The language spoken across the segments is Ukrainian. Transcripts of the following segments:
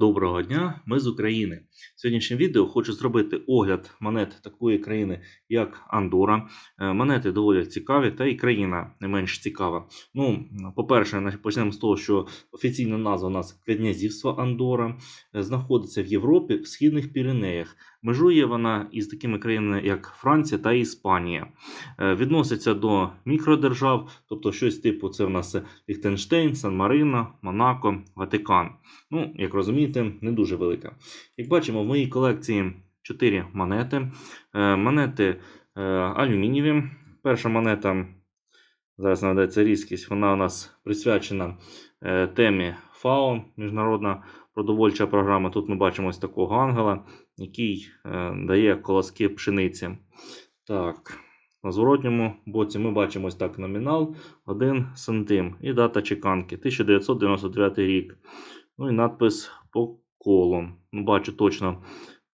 Доброго дня, ми з України. В сьогоднішнім відео хочу зробити огляд монет такої країни, як Андора. Е, Монети доволі цікаві, та і країна не менш цікава. Ну, по-перше, почнемо з того, що офіційна назва у нас князівство Андора е, знаходиться в Європі в східних Піренеях. Межує вона із такими країнами, як Франція та Іспанія. Е, Відноситься до мікродержав, тобто щось типу це в нас Ліхтенштейн, Сан-Марино, Монако, Ватикан. Ну, як розумієте, не дуже велика. Як бачимо, в моїй колекції 4 монети. Е, монети е, алюмінієві. Перша монета, зараз наведеться різкість, вона у нас присвячена темі ФАО, Міжнародна продовольча програма. Тут ми бачимо ось такого ангела, який е, дає колоски пшениці. Так, на зворотньому боці ми бачимо ось так номінал 1 сантим і дата чеканки 1999 рік. Ну і надпис по колу. Ну, бачу точно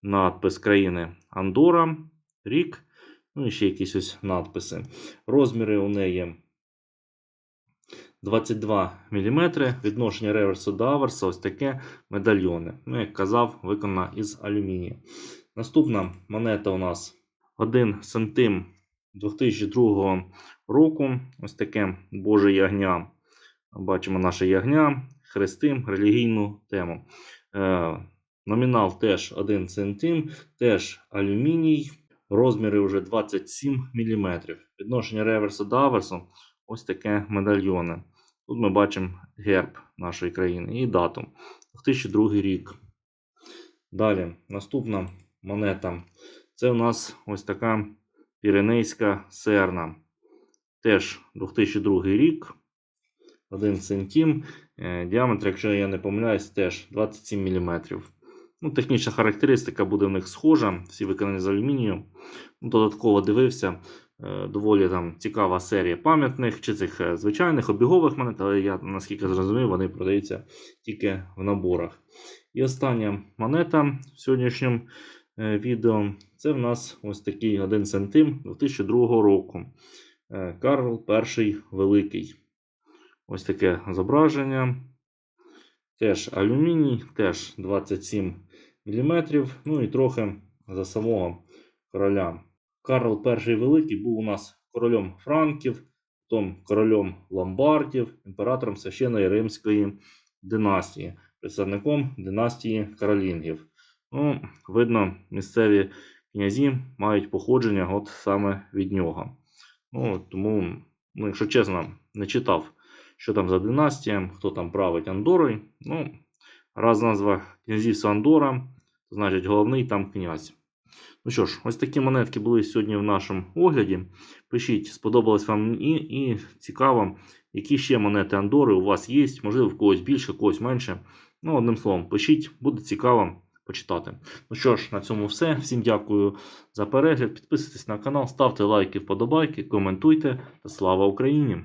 надпис країни Андора, рік. Ну і ще якісь ось надписи. Розміри у неї 22 мм. Відношення реверсу до аверса ось таке медальйони. Ну, як казав, виконана із алюмінію. Наступна монета у нас 1 сантим 2002 року. Ось таке Боже ягня. Бачимо наше ягня, хрести, релігійну тему. Е, номінал теж 1 сантим, теж алюміній. Розміри вже 27 мм. Відношення реверсу до аверсу ось таке медальйони. Тут ми бачимо герб нашої країни і дату 2002 рік. Далі, наступна монета. Це у нас ось така Піренейська серна. Теж 2002 рік. 1 сантим. Е, Діаметр, якщо я не помиляюсь, теж 27 мм. Ну, технічна характеристика буде в них схожа, всі виконані з алюмінію. Ну, додатково дивився. Е, Доволі там цікава серія пам'ятних чи цих е, звичайних обігових монет, але я наскільки зрозумів, вони продаються тільки в наборах. І остання монета в сьогоднішньому е, відео це в нас ось такий 1 сантим 2002 року. Карл І Великий. Ось таке зображення. Теж алюміній, теж 27 мм. Ну і трохи за самого короля. Карл І Великий був у нас королем Франків, потім королем Ломбардів, імператором священної Римської династії, представником династії Каролінгів. Ну, видно, місцеві князі мають походження от саме від нього. Ну, тому, ну, якщо чесно, не читав, що там за династія, хто там править Андорою. Ну, раз назва князівства Андора, то значить головний там князь. Ну що ж, ось такі монетки були сьогодні в нашому огляді. Пишіть, сподобалось вам і, і цікаво, які ще монети Андори у вас є. Можливо, в когось більше, в когось менше. Ну, одним словом, пишіть, буде цікаво почитати. Ну що ж, на цьому все. Всім дякую за перегляд. Підписуйтесь на канал, ставте лайки, вподобайки, коментуйте та слава Україні!